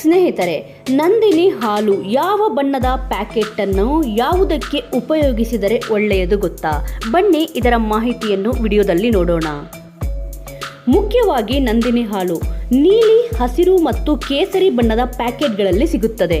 ಸ್ನೇಹಿತರೆ, ನಂದಿನಿ ಹಾಲು ಯಾವ ಬಣ್ಣದ ಪ್ಯಾಕೆಟನ್ನು ಯಾವುದಕ್ಕೆ ಉಪಯೋಗಿಸಿದರೆ ಒಳ್ಳೆಯದು ಗೊತ್ತಾ? ಬನ್ನಿ ಇದರ ಮಾಹಿತಿಯನ್ನು ವಿಡಿಯೋದಲ್ಲಿ ನೋಡೋಣ. ಮುಖ್ಯವಾಗಿ ನಂದಿನಿ ಹಾಲು ನೀಲಿ, ಹಸಿರು ಮತ್ತು ಕೇಸರಿ ಬಣ್ಣದ ಪ್ಯಾಕೆಟ್ಗಳಲ್ಲಿ ಸಿಗುತ್ತದೆ.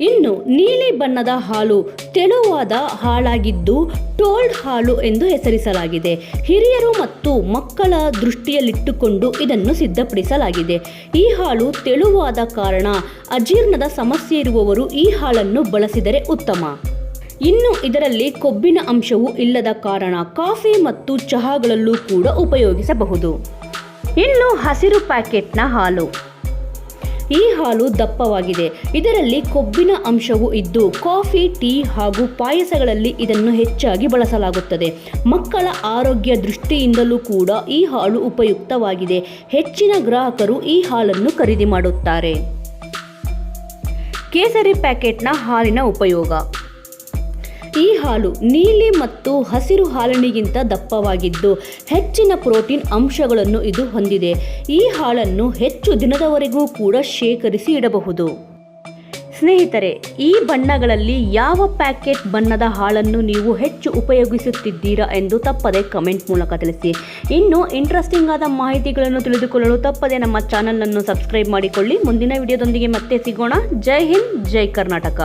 ಇನ್ನು ನೀಲಿ ಬಣ್ಣದ ಹಾಲು ತೆಳುವಾದ ಹಾಳಾಗಿದ್ದು ಟೋಲ್ಡ್ ಹಾಲು ಎಂದು ಹೆಸರಿಸಲಾಗಿದೆ. ಹಿರಿಯರು ಮತ್ತು ಮಕ್ಕಳ ದೃಷ್ಟಿಯಲ್ಲಿಟ್ಟುಕೊಂಡು ಇದನ್ನು ಸಿದ್ಧಪಡಿಸಲಾಗಿದೆ. ಈ ಹಾಲು ತೆಳುವಾದ ಕಾರಣ ಅಜೀರ್ಣದ ಸಮಸ್ಯೆ ಇರುವವರು ಈ ಹಾಲನ್ನು ಬಳಸಿದರೆ ಉತ್ತಮ. ಇನ್ನು ಇದರಲ್ಲಿ ಕೊಬ್ಬಿನ ಅಂಶವು ಇಲ್ಲದ ಕಾರಣ ಕಾಫಿ ಮತ್ತು ಚಹಾಗಳಲ್ಲೂ ಕೂಡ ಉಪಯೋಗಿಸಬಹುದು. ಇನ್ನು ಹಸಿರು ಪ್ಯಾಕೆಟ್ನ ಹಾಲು. ಈ ಹಾಲು ದಪ್ಪವಾಗಿದೆ. ಇದರಲ್ಲಿ ಕೊಬ್ಬಿನ ಅಂಶವು ಇದ್ದು, ಕಾಫಿ, ಟೀ ಹಾಗೂ ಪಾಯಸಗಳಲ್ಲಿ ಇದನ್ನು ಹೆಚ್ಚಾಗಿ ಬಳಸಲಾಗುತ್ತದೆ. ಮಕ್ಕಳ ಆರೋಗ್ಯ ದೃಷ್ಟಿಯಿಂದಲೂ ಕೂಡ ಈ ಹಾಲು ಉಪಯುಕ್ತವಾಗಿದೆ. ಹೆಚ್ಚಿನ ಗ್ರಾಹಕರು ಈ ಹಾಲನ್ನು ಖರೀದಿ ಮಾಡುತ್ತಾರೆ. ಕೇಸರಿ ಪ್ಯಾಕೆಟ್ನ ಹಾಲಿನ ಉಪಯೋಗ. ಈ ಹಾಲು ನೀಲಿ ಮತ್ತು ಹಸಿರು ಹಾಲಿನಿಗಿಂತ ದಪ್ಪವಾಗಿದ್ದು ಹೆಚ್ಚಿನ ಪ್ರೋಟೀನ್ ಅಂಶಗಳನ್ನು ಇದು ಹೊಂದಿದೆ. ಈ ಹಾಲನ್ನು ಹೆಚ್ಚು ದಿನದವರೆಗೂ ಕೂಡ ಶೇಖರಿಸಿ ಇಡಬಹುದು. ಸ್ನೇಹಿತರೆ, ಈ ಬಣ್ಣಗಳಲ್ಲಿ ಯಾವ ಪ್ಯಾಕೆಟ್ ಬಣ್ಣದ ಹಾಲನ್ನು ನೀವು ಹೆಚ್ಚು ಉಪಯೋಗಿಸುತ್ತಿದ್ದೀರಾ ಎಂದು ತಪ್ಪದೆ ಕಮೆಂಟ್ ಮೂಲಕ ತಿಳಿಸಿ. ಇನ್ನು ಇಂಟ್ರೆಸ್ಟಿಂಗ್ ಆದ ಮಾಹಿತಿಗಳನ್ನು ತಿಳಿದುಕೊಳ್ಳಲು ತಪ್ಪದೆ ನಮ್ಮ ಚಾನಲನ್ನು ಸಬ್ಸ್ಕ್ರೈಬ್ ಮಾಡಿಕೊಳ್ಳಿ. ಮುಂದಿನ ವಿಡಿಯೋದೊಂದಿಗೆ ಮತ್ತೆ ಸಿಗೋಣ. ಜೈ ಹಿಂದ್, ಜೈ ಕರ್ನಾಟಕ.